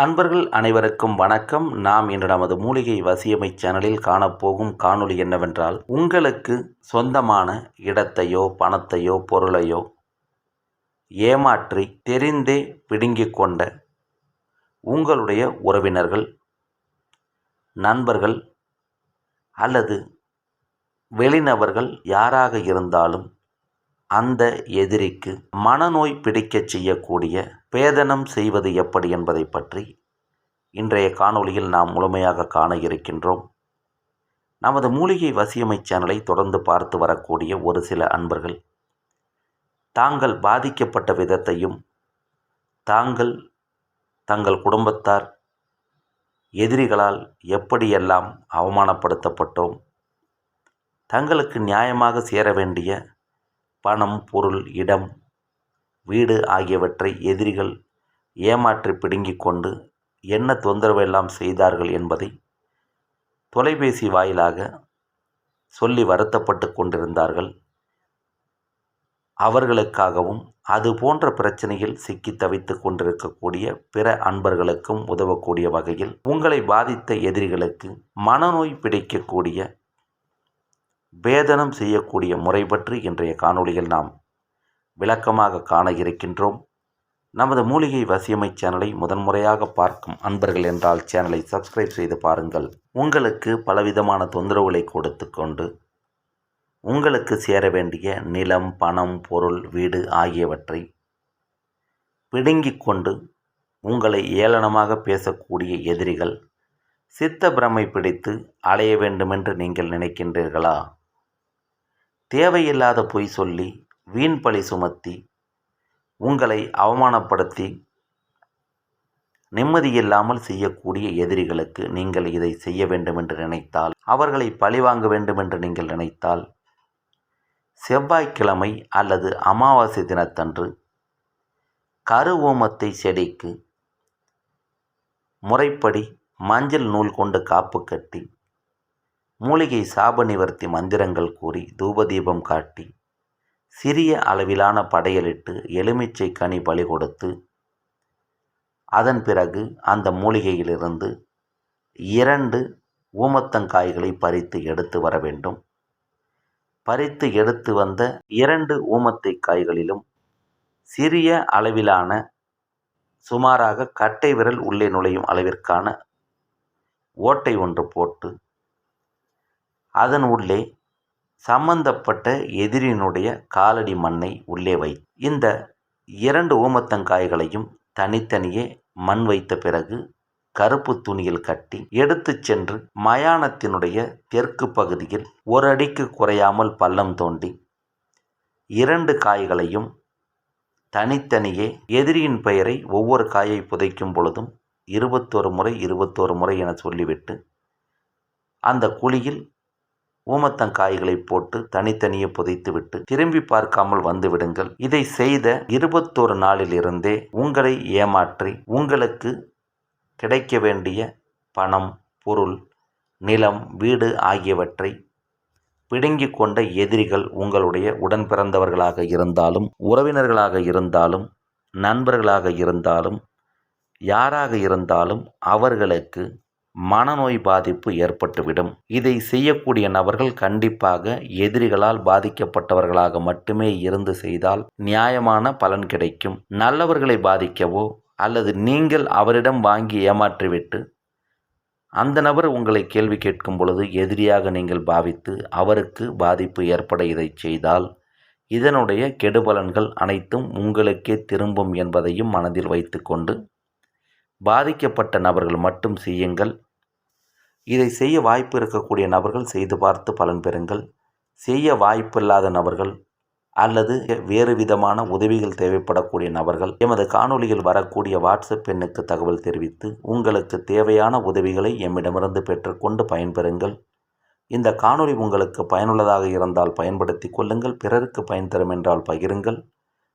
அன்பர்கள் அனைவருக்கும் வணக்கம். நாம் இன்று நமது மூலிகை வசியமை சேனலில் காணப்போகும் காணொளி என்னவென்றால் உங்களுக்கு சொந்தமான இடத்தையோ பணத்தையோ பொருளையோ ஏமாற்றி தெரிந்தே பிடுங்கிக் கொண்ட உங்களுடைய உறவினர்கள் நண்பர்கள் அல்லது வெளிநபர்கள் யாராக இருந்தாலும் அந்த எதிரிக்கு மனநோய் பிடிக்கச் செய்யக்கூடிய பேதனம் செய்வது எப்படி என்பதை பற்றி இன்றைய காணொளியில் நாம் முழுமையாக காண இருக்கின்றோம். நமது மூலிகை வசியமை சேனலை தொடர்ந்து பார்த்து வரக்கூடிய ஒரு சில அன்பர்கள் தாங்கள் பாதிக்கப்பட்ட விதத்தையும் தாங்கள் தங்கள் குடும்பத்தார் எதிரிகளால் எப்படியெல்லாம் அவமானப்படுத்தப்பட்டோம் தங்களுக்கு நியாயமாக சேர வேண்டிய பணம் பொருள் இடம் வீடு ஆகியவற்றை எதிரிகள் ஏமாற்றி பிடுங்கிக் கொண்டு என்ன தொந்தரவெல்லாம் செய்தார்கள் என்பதை தொலைபேசி வாயிலாக சொல்லி வருத்தப்பட்டு கொண்டிருந்தார்கள். அவர்களுக்காகவும் அது போன்ற பிரச்சனையில் சிக்கி தவித்து கொண்டிருக்கக்கூடிய பிற அன்பர்களுக்கும் உதவக்கூடிய வகையில் உங்களை பாதித்த எதிரிகளுக்கு மனநோய் பிடிக்கக்கூடிய பேதனம் செய்யக்கூடிய முறை பற்றி இன்றைய காணொளியில் நாம் விளக்கமாக காண இருக்கின்றோம். நமது மூலிகை வசியமை சேனலை முதன்முறையாக பார்க்கும் அன்பர்கள் என்றால் சேனலை சப்ஸ்கிரைப் செய்து பாருங்கள். உங்களுக்கு பலவிதமான தொந்தரவுகளை கொடுத்து கொண்டு உங்களுக்கு சேர வேண்டிய நிலம் பணம் பொருள் வீடு ஆகியவற்றை பிடுங்கிக் கொண்டு உங்களை ஏளனமாக பேசக்கூடிய எதிரிகள் சித்த பிரமை பிடித்து அலைய வேண்டுமென்று நீங்கள் நினைக்கின்றீர்களா? தேவையில்லாத பொய் சொல்லி வீண் பழி சுமத்தி உங்களை அவமானப்படுத்தி நிம்மதியில்லாமல் செய்யக்கூடிய எதிரிகளுக்கு நீங்கள் இதை செய்ய வேண்டும் என்று நினைத்தால் அவர்களை பழிவாங்க வேண்டும் என்று நீங்கள் நினைத்தால் செவ்வாய்க்கிழமை அல்லது அமாவாசை தினத்தன்று கரு ஓமத்தை செடிக்கு முறைப்படி மஞ்சள் நூல் கொண்டு காப்பு கட்டி மூலிகை சாப நிவர்த்தி மந்திரங்கள் கூறி தூபதீபம் காட்டி சிறிய அளவிலான படையலிட்டு எலுமிச்சை கனி பலி கொடுத்து அதன் பிறகு அந்த மூலிகையிலிருந்து இரண்டு ஊமத்தங்காய்களை பறித்து எடுத்து வர வேண்டும். பறித்து எடுத்து வந்த இரண்டு ஊமத்தை காய்களிலும் சிறிய அளவிலான சுமாராக கட்டை விரல் உள்ளே நுழையும் அளவிற்கான ஓட்டை ஒன்று போட்டு அதன் உள்ளே சம்பந்தப்பட்ட எதிரியினுடைய காலடி மண்ணை உள்ளே வை. இந்த இரண்டு ஓமத்தங்காய்களையும் தனித்தனியே மண் வைத்த பிறகு கருப்பு துணியில் கட்டி எடுத்து சென்று மயானத்தினுடைய தெற்கு பகுதியில் ஒரு அடிக்கு குறையாமல் பள்ளம் தோண்டி இரண்டு காய்களையும் தனித்தனியே எதிரியின் பெயரை ஒவ்வொரு காயை புதைக்கும் பொழுதும் இருபத்தோரு முறை இருபத்தோரு முறை என சொல்லிவிட்டு அந்த குழியில் ஊமத்தங்காய்களை போட்டு தனித்தனியே புதைத்துவிட்டு திரும்பி பார்க்காமல் வந்துவிடுங்கள் இதை செய்த இருபத்தோரு நாளிலிருந்தே உங்களை ஏமாற்றி உங்களுக்கு கிடைக்க வேண்டிய பணம் பொருள் நிலம் வீடு ஆகியவற்றை பிடுங்கி கொண்ட எதிரிகள் உங்களுடைய உடன் பிறந்தவர்களாக இருந்தாலும் உறவினர்களாக இருந்தாலும் நண்பர்களாக இருந்தாலும் யாராக இருந்தாலும் அவர்களுக்கு மனநோய் பாதிப்பு ஏற்பட்டுவிடும். இதை செய்யக்கூடிய நபர்கள் கண்டிப்பாக எதிரிகளால் பாதிக்கப்பட்டவர்களாக மட்டுமே இருந்து செய்தால் நியாயமான பலன் கிடைக்கும். நல்லவர்களை பாதிக்கவோ அல்லது நீங்கள் அவரிடம் வாங்கி ஏமாற்றிவிட்டு அந்த நபர் உங்களை கேள்வி கேட்கும் பொழுது எதிரியாக நீங்கள் பாவித்து அவருக்கு பாதிப்பு ஏற்பட இதை செய்தால் இதனுடைய கெடுபலன்கள் அனைத்தும் உங்களுக்கே திரும்பும் என்பதையும் மனதில் வைத்துக்கொண்டு பாதிக்கப்பட்ட நபர்கள் மட்டும் செய்யுங்கள். இதை செய்ய வாய்ப்பு இருக்கக்கூடிய நபர்கள் செய்து பார்த்து பலன் பெறுங்கள். செய்ய வாய்ப்பில்லாத நபர்கள் அல்லது வேறு விதமான உதவிகள் தேவைப்படக்கூடிய நபர்கள் எமது காணொலியில் வரக்கூடிய வாட்ஸ்அப் எண்ணுக்கு தகவல் தெரிவித்து உங்களுக்கு தேவையான உதவிகளை எம்மிடமிருந்து பெற்றுக்கொண்டு பயன்பெறுங்கள். இந்த காணொலி உங்களுக்கு பயனுள்ளதாக இருந்தால் பயன்படுத்தி கொள்ளுங்கள். பிறருக்கு பயன் தரும் என்றால் பகிருங்கள்.